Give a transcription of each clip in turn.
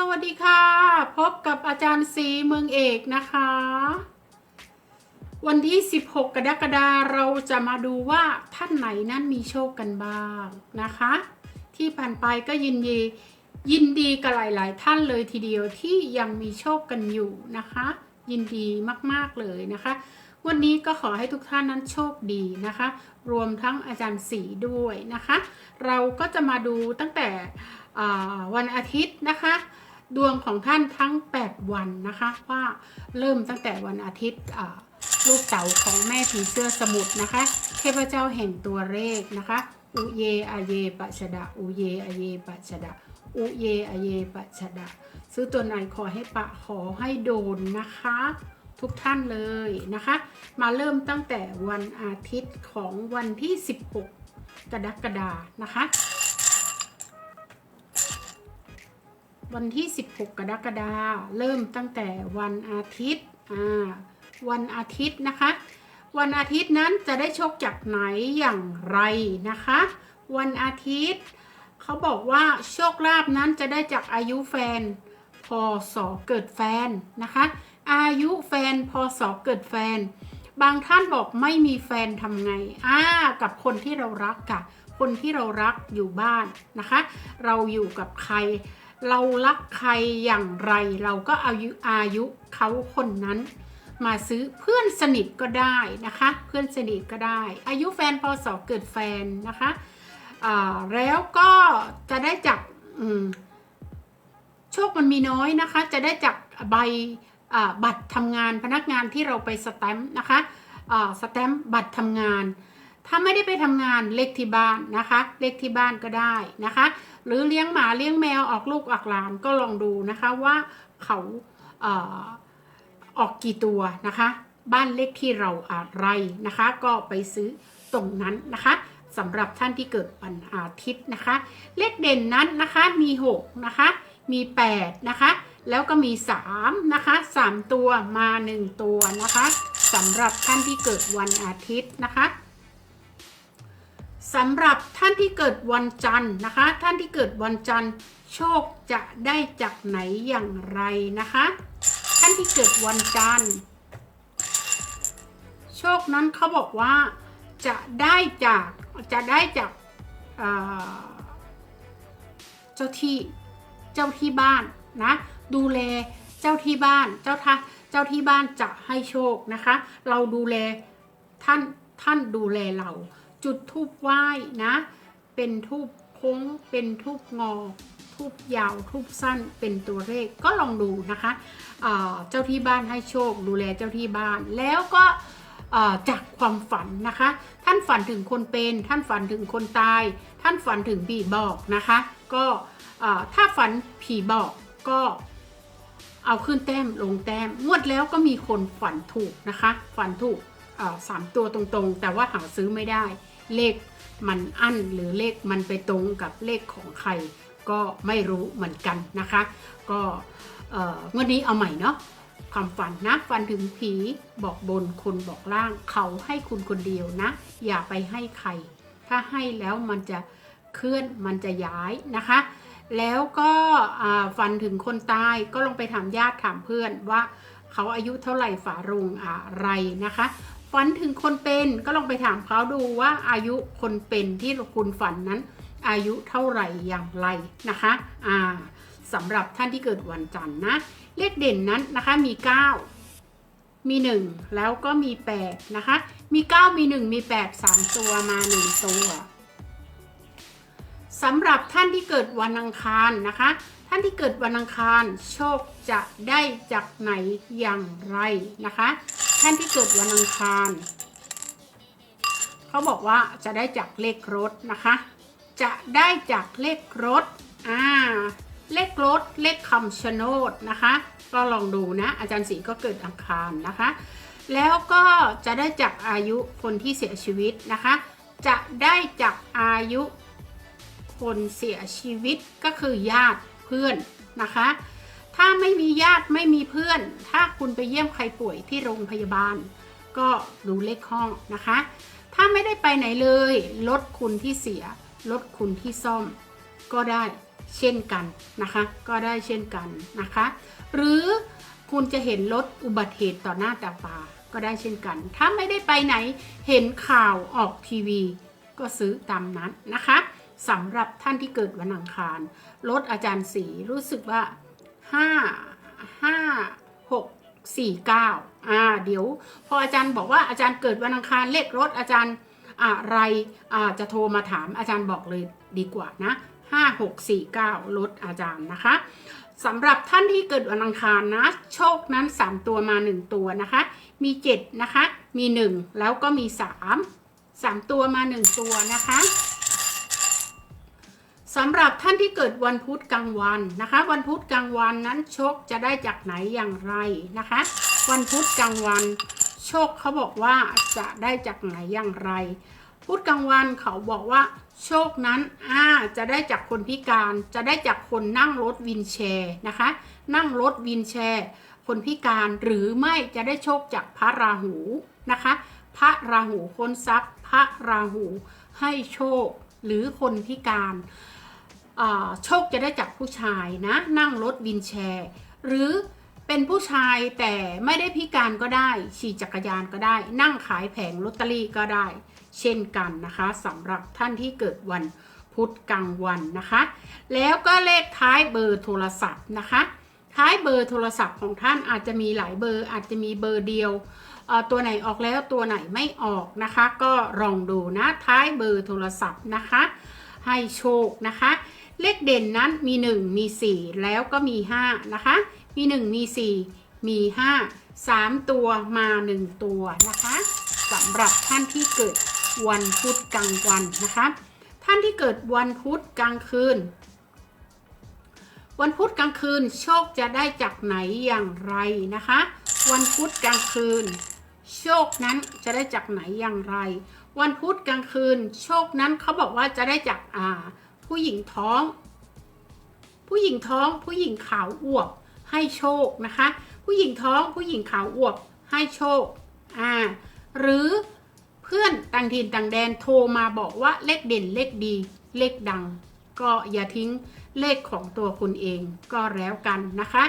สวัสดีค่ะ พบกับอาจารย์สีเมืองเอกนะคะ วันที่ 16 กรกฎาคมเราจะมาดูว่าท่านไหนนั้นมีโชคกันบ้างนะคะ ที่ผ่านไปก็ยินดียินดีกับหลาย ๆ ท่านเลยทีเดียวที่ยังมีโชคกันอยู่นะคะ ยินดีมากๆเลยนะคะ วันนี้ก็ขอให้ทุกท่านนั้นโชคดีนะคะ รวมทั้งอาจารย์สีด้วยนะคะ เราก็จะมาดูตั้งแต่วันอาทิตย์นะคะ ดวงของท่านทั้ง 8 วันนะคะว่าเริ่มตั้งแต่วันอาทิตย์ลูกเต๋าของแม่ผีเสื้อสมุทรนะคะ เทพเจ้าแห่งตัวเลขนะคะอุเยอาเยปัชดะอุเยอาเยปัชดะอุเยอาเยปัชดะซื้อตัวไหนขอให้ปะขอให้โดนนะคะ ทุกท่านเลยนะคะ มาเริ่มตั้งแต่วันอาทิตย์ของวันที่ 16 กรกฎานะคะ วันที่ 16 กรกฎาเริ่มตั้งแต่วันอาทิตย์อ่าวันอาทิตย์นะคะ วันอาทิตย์นั้นจะได้โชคจากไหนอย่างไรนะคะ วันอาทิตย์เขาบอกว่าโชคลาภนั้นจะได้จากอายุแฟนพศเกิดแฟนนะคะ อายุแฟนพศเกิดแฟน บางท่านบอกไม่มีแฟนทำไงอ่ากับคนที่เรารักค่ะ คนที่เรารักอยู่บ้านนะคะ เราอยู่กับใคร เรารักใครอย่างไร เราก็อายุอายุเขาคนนั้น มาซื้อเพื่อนสนิทก็ได้นะคะ เพื่อนสนิทก็ได้ อายุแฟนพศเกิดแฟนนะคะแล้วก็จะได้จากโชคมันมีน้อยนะคะ จะได้จากใบบัตรทำงานพนักงานที่เราไปสแตมป์นะคะสแตมป์บัตรทำงาน ถ้าไม่ได้ไปทำงานเลขที่บ้านนะคะ เลขที่บ้านก็ได้นะคะ หรือเลี้ยงหมาเลี้ยงแมวออกลูกออกหลานก็ลองดูนะคะว่าเขาเออออกกี่ตัวนะคะ บ้านเลขที่เราอะไรนะคะ ก็ไปซื้อตรงนั้นนะคะสำหรับท่านที่เกิดวันอาทิตย์นะคะ เลขเด่นนั้นนะคะมี6นะคะมี8นะคะแล้วก็มี3นะคะ3ตัวมา 1 ตัวนะคะสำหรับท่านที่เกิดวันอาทิตย์นะคะ สำหรับท่านที่เกิดวันจันทร์นะคะ ท่านที่เกิดวันจันทร์ โชคจะได้จากไหนอย่างไรนะคะ ท่านที่เกิดวันจันทร์ โชคนั้นเขาบอกว่าจะได้จากจะได้จากเอ่อเจ้าที่เจ้าที่บ้านนะดูแลเจ้าที่บ้านเจ้าท่าเจ้าที่บ้านจะให้โชคนะคะ เราดูแลท่านท่านดูแลเรา จุดทูบไหว้นะ เป็นทูบโค้ง เป็นทูบงอ ทูบยาว ทูบสั้น เป็นตัวเลขก็ลองดูนะคะเจ้าที่บ้านให้โชค ดูแลเจ้าที่บ้าน แล้วก็จากความฝันนะคะ ท่านฝันถึงคนเป็น ท่านฝันถึงคนตาย ท่านฝันถึงผีบอกนะคะ ก็ถ้าฝันผีบอกก็เอาขึ้นแต้มลงแต้ม งวดแล้วก็มีคนฝันถูกนะคะ ฝันถูก สามตัวตรงๆ แต่ว่าหาซื้อไม่ได้ เลขมันอั้นหรือเลขมันไปตรงกับเลขของใคร ก็ไม่รู้เหมือนกันนะคะ ก็เอ่อวันนี้เอาใหม่เนาะความฝันนะฝันถึงผีบอกบนคนบอกล่าง เขาให้คุณคนเดียวนะ อย่าไปให้ใคร ถ้าให้แล้วมันจะเคลื่อนมันจะย้ายนะคะ แล้วก็ฝันถึงคนตายก็ลองไปถามญาติถามเพื่อนว่าเขาอายุเท่าไหร่ฝาโรงอะไรนะคะ ฝันถึงคนเป็นก็ลองไปถามเขาดูว่าอายุคนเป็นที่คุณฝันนั้น อายุเท่าไหร่อย่างไรนะคะอ่าสำหรับท่านที่เกิดวันจันทร์นะ เลขเด่นนั้นนะคะมี 9 มี 1 แล้วก็มี 8 นะคะ มี 9 มี 1 มี 8 3 ตัวมา 1 ตัวสำหรับท่านที่เกิดวันอังคารนะคะ ท่านที่เกิดวันอังคารโชคจะได้จากไหนอย่างไรนะคะ ท่านที่เกิดวันอังคารเขาบอกว่าจะได้จากเลขรถนะคะ จะได้จากเลขรถอ่าเลขรถเลขคำชะโนดนะคะ ก็ลองดูนะ อาจารย์ศรีก็เกิดอังคารนะคะ แล้วก็จะได้จากอายุคนที่เสียชีวิตนะคะ จะได้จากอายุคนเสียชีวิตก็คือญาติ เพื่อนนะคะ ถ้าไม่มีญาติไม่มีเพื่อน ถ้าคุณไปเยี่ยมใครป่วยที่โรงพยาบาล ก็ดูเลขห้องนะคะ ถ้าไม่ได้ไปไหนเลยลดคุณที่เสียลดคุณที่ซ่อม ก็ได้เช่นกันนะคะ ก็ได้เช่นกันนะคะ หรือคุณจะเห็นรถอุบัติเหตุต่อหน้าต่อตาก็ได้เช่นกัน ถ้าไม่ได้ไปไหนเห็นข่าวออกทีวี ก็ซื้อตามนั้นนะคะ สำหรับท่านที่เกิดวันอังคารรถอาจารย์สีรู้สึกว่า5 5 6 4 9อ่าเดี๋ยว พออาจารย์บอกว่าอาจารย์เกิดวันอังคารเลขรถอาจารย์อะไรอ่าจะโทรมาถามอาจารย์บอกเลยดีกว่านะ5 6 4 9รถอาจารย์นะคะสำหรับท่านที่เกิดวันอังคารนะ โชคนั้น 3 ตัวมา 1 ตัวนะคะ มี7นะคะ มี 1 แล้วก็มี 3 3 ตัวมา 1 ตัวนะคะ สำหรับท่านที่เกิดวันพุธกลางวันนะคะ วันพุธกลางวันนั้นโชคจะได้จากไหนอย่างไรนะคะ วันพุธกลางวัน โชคเขาบอกว่าจะได้จากไหนอย่างไร พุธกลางวันเขาบอกว่า โชคนั้นอ่าจะได้จากคนพิการจะได้จากคนนั่งรถวินแชร์นะคะ นั่งรถวินแชร์ คนพิการหรือไม่จะได้โชคจากพระราหูนะคะ พระราหูคนทรัพย์ พระราหูให้โชคหรือคนพิการ โชคจะได้จากผู้ชายนะ นั่งรถวินแชร์ หรือเป็นผู้ชายแต่ไม่ได้พิการก็ได้ขี่จักรยานก็ได้ นั่งขายแผงลอตเตอรี่ก็ได้ เช่นกันนะคะสำหรับท่านที่เกิดวันพุธกลางวันนะคะ แล้วก็เลขท้ายเบอร์โทรศัพท์นะคะ ท้ายเบอร์โทรศัพท์ของท่านอาจจะมีหลายเบอร์อาจจะมีเบอร์เดียวตัวไหนออกแล้วตัวไหนไม่ออกนะคะ ก็ลองดูนะท้ายเบอร์โทรศัพท์นะคะ ให้โชคนะคะ เลขเด่นนั้นมี 1 มี 4 แล้วก็มี 5 นะคะ มี 1 มี 4 มี 5 3 ตัวมา 1 ตัวนะคะสำหรับท่านที่เกิดวันพุธกลางวันนะคะ ท่านที่เกิดวันพุธกลางคืน วันพุธกลางคืนโชคจะได้จากไหนอย่างไรนะคะ วันพุธกลางคืน โชคนั้นจะได้จากไหนอย่างไร วันพุธกลางคืน โชคนั้นเขาบอกว่าจะได้จากอ่า ผู้หญิงท้อง ผู้หญิงท้อง ผู้หญิงขาวอวบ ให้โชคนะคะ ผู้หญิงท้อง ผู้หญิงขาวอวบ ให้โชคอ่าหรือเพื่อนต่างถิ่นต่างแดนโทรมาบอกว่าเลขเด่นเลขดีเลขดัง ก็อย่าทิ้งเลขของตัวคุณเองก็แล้วกันนะคะ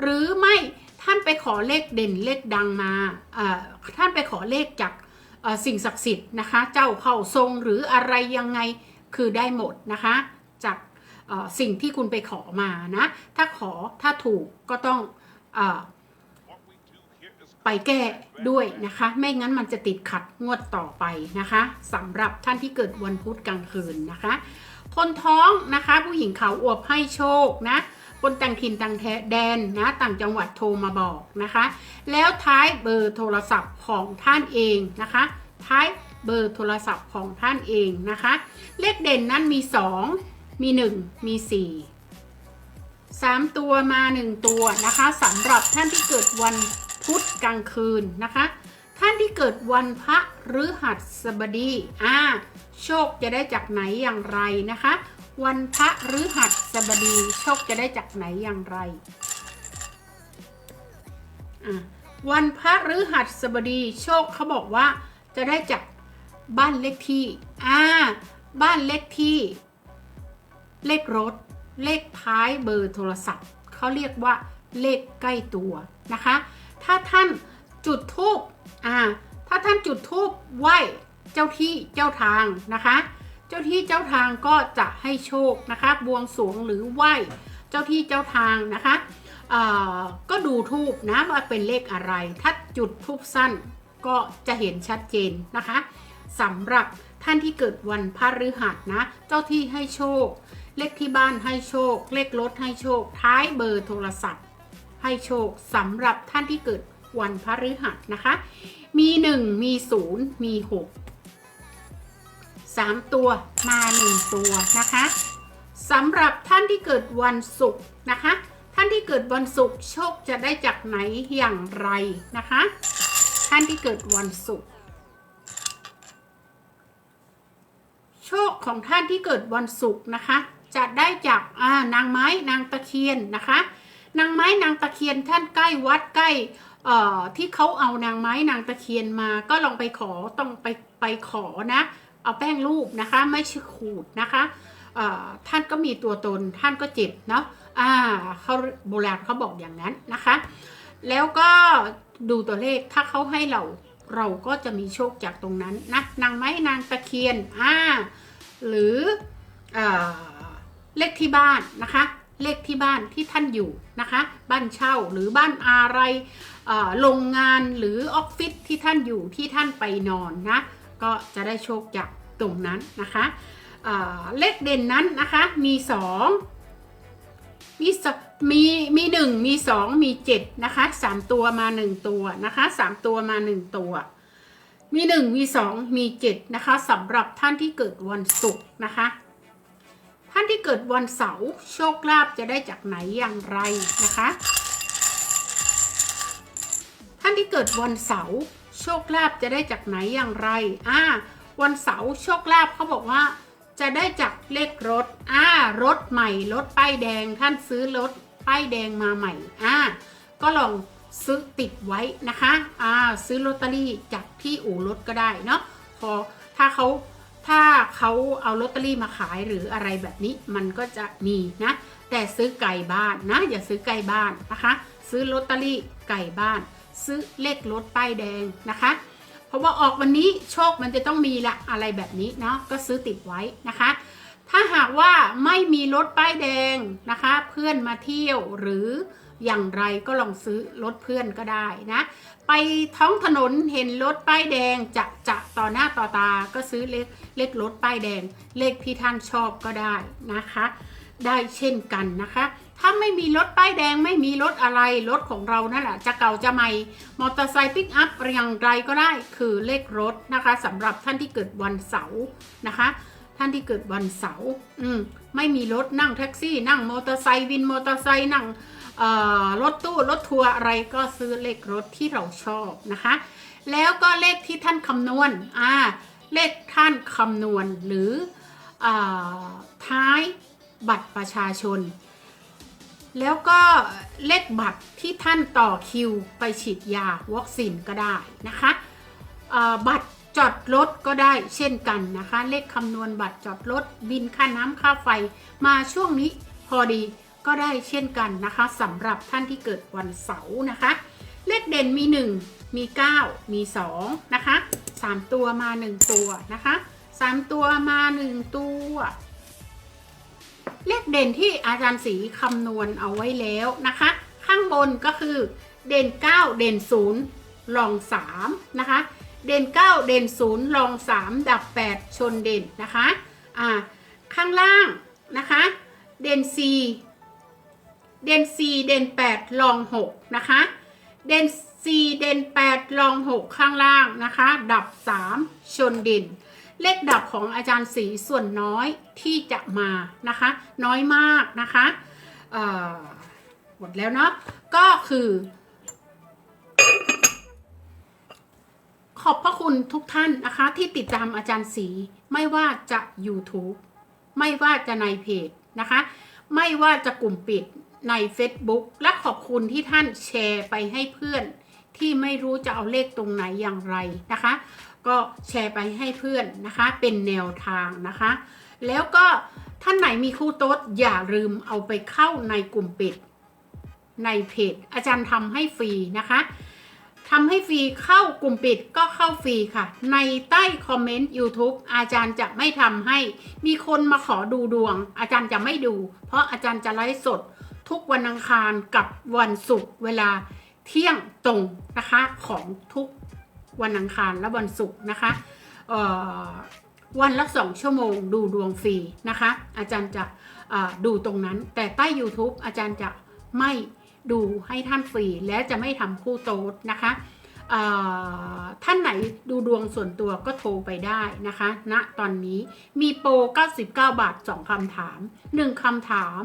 หรือไม่ท่านไปขอเลขเด่นเลขดังมาท่านไปขอเลขจากสิ่งศักดิ์สิทธิ์นะคะ เจ้าเข้าทรงหรืออะไรยังไง คือได้หมดนะคะ จากสิ่งที่คุณไปขอมานะ ถ้าขอถ้าถูกก็ต้องอไปแก้ด้วยนะคะ ไม่งั้นมันจะติดขัดงวดต่อไปนะคะสำหรับท่านที่เกิดวันพุธกลางคืนนะคะ คนท้องนะคะ ผู้หญิงเขาอวบให้โชคนะคนต่างถิ่นต่างแดนนะต่างจังหวัดโทรมาบอกนะคะ แล้วท้ายเบอร์โทรศัพท์ของท่านเองนะคะ ท้าย เบอร์โทรศัพท์ของท่านเองนะคะ เลขเด่นนั้นมี 2 มี 1 มี 4 3 ตัวมา 1 ตัวนะคะสำหรับท่านที่เกิดวันพุธกลางคืนนะคะ ท่านที่เกิดวันพระฤหัสบดีอ่าโชคจะได้จากไหนอย่างไรนะคะ วันพระฤหัสบดี โชคจะได้จากไหนอย่างไรอ่าวันพระฤหัสบดีโชคเขาบอกว่าจะได้จาก บ้านเลขที่ อ่า บ้านเลขที่ เลขรถ เลขท้ายเบอร์โทรศัพท์ เขาเรียกว่าเลขใกล้ตัวนะคะ ถ้าท่านจุดทูบอ่า ถ้าท่านจุดทูบไหว้เจ้าที่เจ้าทางนะคะ เจ้าที่เจ้าทางก็จะให้โชคนะคะ บวงสรวงหรือไหว้เจ้าที่เจ้าทางนะคะก็ดูทูบนะว่าเป็นเลขอะไร ถ้าจุดทูบสั้นก็จะเห็นชัดเจนนะคะ สำหรับท่านที่เกิดวันพฤหัสนะ เจ้าที่ให้โชค เลขที่บ้านให้โชค เลขรถให้โชค ท้ายเบอร์โทรศัพท์ ให้โชคสำหรับท่านที่เกิดวันพฤหัสนะคะ มี 1 มี 0 มี 6 3 ตัวมา 1 ตัวนะคะสำหรับท่านที่เกิดวันศุกร์นะคะ ท่านที่เกิดวันศุกร์โชคจะได้จากไหนอย่างไรนะคะ ท่านที่เกิดวันศุกร์ โชคของท่านที่เกิดวันศุกร์นะคะ จะได้จากนางไม้นางตะเคียนนะคะ นางไม้นางตะเคียนท่านใกล้วัดใกล้ที่เขาเอานางไม้นางตะเคียนมา ก็ลองไปขอต้องไปไปขอนะ เอาแป้งรูปนะคะ ไม่ใช่ขูดนะคะท่านก็มีตัวตนท่านก็เจ็บเนาะอ่าเขาโบราณเขาบอกอย่างนั้นนะคะ แล้วก็ดูตัวเลขถ้าเขาให้เรา เราก็จะมีโชคจากตรงนั้นนะนางไม้นางตะเคียนอ่าหรือเอเลขที่บ้านนะคะ เลขที่บ้านที่ท่านอยู่นะคะ บ้านเช่าหรือบ้านอะไรโรงงานหรือออฟฟิศที่ท่านอยู่ที่ท่านไปนอนนะก็จะได้โชคจากตรงนั้นนะคะเอ่อเลขเด่นนั้นนะคะมีสอง มีสมีมีหนึ่งมีสองมีเจ็ดนะคะสามตัวมาหนึ่งตัวนะคะสามตัวมาหนึ่งตัว มีหนึ่งมีสองมีเจ็ดนะคะสำหรับท่านที่เกิดวันศุกร์นะคะ ท่านที่เกิดวันเสาร์โชคลาภจะได้จากไหนอย่างไรนะคะ ท่านที่เกิดวันเสาร์โชคลาภจะได้จากไหนอย่างไรอ่าวันเสาร์โชคลาภเขาบอกว่า จะได้จากเลขรถอ่ารถใหม่รถป้ายแดงท่านซื้อรถป้ายแดงมาใหม่อ่าก็ลองซื้อติดไว้นะคะอ่าซื้อลอตเตอรี่จากที่อู่รถก็ได้เนาะพอถ้าเขาถ้าเขาเอาลอตเตอรี่มาขายหรืออะไรแบบนี้มันก็จะมีนะ แต่ซื้อไก่บ้านนะอย่าซื้อไก่บ้านนะคะ ซื้อลอตเตอรี่ไก่บ้าน ซื้อเลขรถป้ายแดงนะคะ ราะว่าออกวันนี้โชคมันจะต้องมีละอะไรแบบนี้เนาะก็ซื้อติดไว้นะคะ ถ้าหากว่าไม่มีรถป้ายแดงนะคะ เพื่อนมาเที่ยวหรืออย่างไรก็ลองซื้อรถเพื่อนก็ได้นะ ไปท้องถนนเห็นรถป้ายแดงจะจะต่อหน้าต่อตาก็ซื้อเลขเลขรถป้ายแดง เลขที่ท่านชอบก็ได้นะคะ ได้เช่นกันนะคะ ถ้าไม่มีรถป้ายแดงไม่มีรถอะไรรถของเรานั่นแหละจะเก่าจะใหม่ มอเตอร์ไซค์ปิกอัพอย่างไรก็ได้คือเลขรถนะคะสำหรับท่านที่เกิดวันเสาร์นะคะ ท่านที่เกิดวันเสาร์อืมไม่มีรถนั่งแท็กซี่นั่งมอเตอร์ไซค์วินมอเตอร์ไซค์นั่งรถตู้รถทัวร์อะไรก็ซื้อเลขรถที่เราชอบนะคะ แล้วก็เลขที่ท่านคำนวณอ่าเลขท่านคำนวณหรืออท้ายบัตรประชาชน แล้วก็เลขบัตรที่ท่านต่อคิวไปฉีดยาวัคซีนก็ได้นะคะบัตรจอดรถก็ได้เช่นกันนะคะ เลขคำนวณบัตรจอดรถบินค่าน้ำค่าไฟมาช่วงนี้พอดีก็ได้เช่นกันนะคะสำหรับท่านที่เกิดวันเสาร์นะคะ เลขเด่นมี 1 มี 9 มี 2 นะคะ 3 ตัวมา 1 ตัวนะคะ 3 ตัวมา 1 ตัว เลขเด่นที่อาจารย์สีคำนวณเอาไว้แล้วนะคะ ข้างบนก็คือเด่น 9 เด่น 0 ลอง 3 นะคะ เด่น 9 เด่น 0 ลอง 3 ดับ 8 ชนเด่นนะคะอ่าข้างล่างนะคะ เด่น 4 เด่น 4 เด่น 8 ลอง 6 นะคะ เด่น 4 เด่น 8 ลอง 6 ข้างล่างนะคะ ดับ 3 ชนเด่น เลขดับของอาจารย์สีส่วนน้อยที่จะมานะคะ น้อยมากนะคะหมดแล้วเนาะก็คือ ขอบพระคุณทุกท่านนะคะ ที่ติดตามอาจารย์สีไม่ว่าจะ YouTube ไม่ว่าจะในเพจนะคะ ไม่ว่าจะกลุ่มปิดใน Facebook และขอบคุณที่ท่านแชร์ไปให้เพื่อนที่ไม่รู้จะเอาเลขตรงไหนอย่างไรนะคะ ก็แชร์ไปให้เพื่อนนะคะ เป็นแนวทางนะคะ แล้วก็ท่านไหนมีคู่โต๊ดอย่าลืมเอาไปเข้าในกลุ่มปิดในเพจอาจารย์ทำให้ฟรีนะคะทำให้ฟรีเข้ากลุ่มปิดก็เข้าฟรีค่ะ ในใต้คอมเมนต์ YouTube อาจารย์จะไม่ทำให้ มีคนมาขอดูดวง อาจารย์จะไม่ดู เพราะอาจารย์จะไลฟ์สดทุกวันอังคารกับวันศุกร์เวลาเที่ยงตรงนะคะของทุก วันอังคารและวันศุกร์นะคะวันละสองชั่วโมงดูดวงฟรีนะคะ อาจารย์จะดูตรงนั้น แต่ใต้ YouTube อาจารย์จะไม่ดูให้ท่านฟรี และจะไม่ทำคู่โต๊ดนะคะท่านไหนดูดวงส่วนตัวก็โทรไปได้นะคะณนะตอนนี้มีโปร 99 บาท 2คำถาม 1คำถาม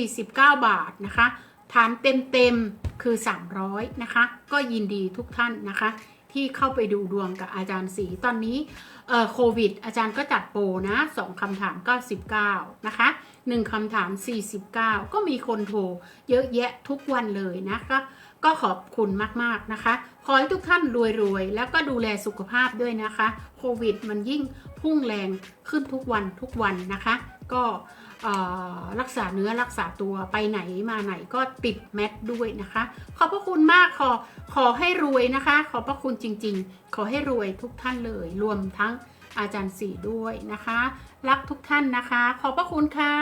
49 บาทนะคะ ถามเต็มๆคือ 300 นะคะ ก็ยินดีทุกท่านนะคะ ที่เข้าไปดูดวงกับอาจารย์สีตอนนี้เอ่อโควิด อาจารย์ก็จัดโปรนะ2คำถาม 99 นะคะ 1คำถาม 49 ก็มีคนโทรเยอะแยะทุกวันเลยนะคะก็ขอบคุณมากๆนะคะ ขอให้ทุกท่านรวยๆ แล้วก็ดูแลสุขภาพด้วยนะคะ โควิดมันยิ่งพุ่งแรงขึ้นทุกวันทุกวันนะคะ ก็ รักษาเนื้อรักษาตัวไปไหนมาไหนก็ติดแมทด้วยนะคะ ขอบพระคุณมากขอขอให้รวยนะคะ ขอบพระคุณจริง ๆ ขอให้รวยทุกท่านเลย รวมทั้งอาจารย์สีด้วยนะคะ รักทุกท่านนะคะ ขอบพระคุณค่ะ